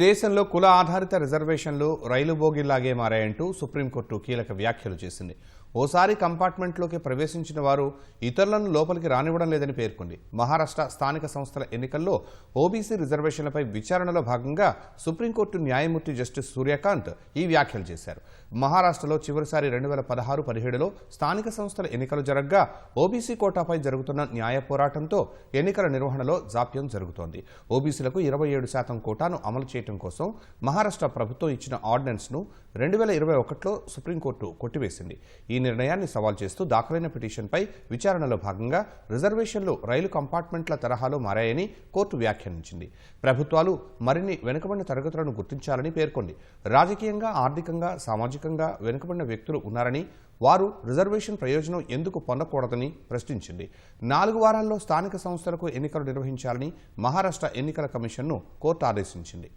దేశంలో కుల ఆధారిత రిజర్వేషన్లు రైలు బోగిల్లాగే మారాయంటూ సుప్రీంకోర్టు కీలక వ్యాఖ్యలు చేసింది. ఓసారి కంపార్ట్మెంట్లోకి ప్రవేశించిన వారు ఇతరులను లోపలికి రానివ్వడం లేదని పేర్కొంది. మహారాష్ట్ర స్థానిక సంస్థల ఎన్నికల్లో ఓబీసీ రిజర్వేషన్లపై విచారణలో భాగంగా సుప్రీంకోర్టు న్యాయమూర్తి జస్టిస్ సూర్యకాంత్ ఈ వ్యాఖ్యలు చేశారు. మహారాష్ట్రలో చివరిసారి రెండు వేల పదహారు పదిహేడులో స్థానిక సంస్థల ఎన్నికలు జరగ్గా ఓబీసీ కోటాపై జరుగుతున్న న్యాయ పోరాటంతో ఎన్నికల నిర్వహణలో జాప్యం జరుగుతోంది. ఓబీసీలకు ఇరవై ఏడు శాతం కోటాను అమలు చేయడం కోసం మహారాష్ట్ర ప్రభుత్వం ఇచ్చిన ఆర్డినెన్స్ను రెండు వేల ఇరవై ఒకటిలో సుప్రీంకోర్టు కొట్టివేసింది. ఈ నిర్ణయాన్ని సవాల్ చేస్తూ దాఖలైన పిటిషన్పై విచారణలో భాగంగా రిజర్వేషన్లు రైలు కంపార్ట్మెంట్ల తరహాలో మారాయని కోర్టు వ్యాఖ్యానించింది. ప్రభుత్వాలు మరిన్ని వెనుకబడిన తరగతులను గుర్తించాలని పేర్కొంది. రాజకీయంగా ఆర్థికంగా సామాజికంగా వెనుకబడిన వ్యక్తులు ఉన్నారని వారు రిజర్వేషన్ ప్రయోజనం ఎందుకు పొందకూడదని ప్రశ్నించింది. నాలుగు వారాల్లో స్థానిక సంస్థలకు ఎన్నికలు నిర్వహించాలని మహారాష్ట్ర ఎన్నికల కమిషన్ను కోర్టు ఆదేశించింది.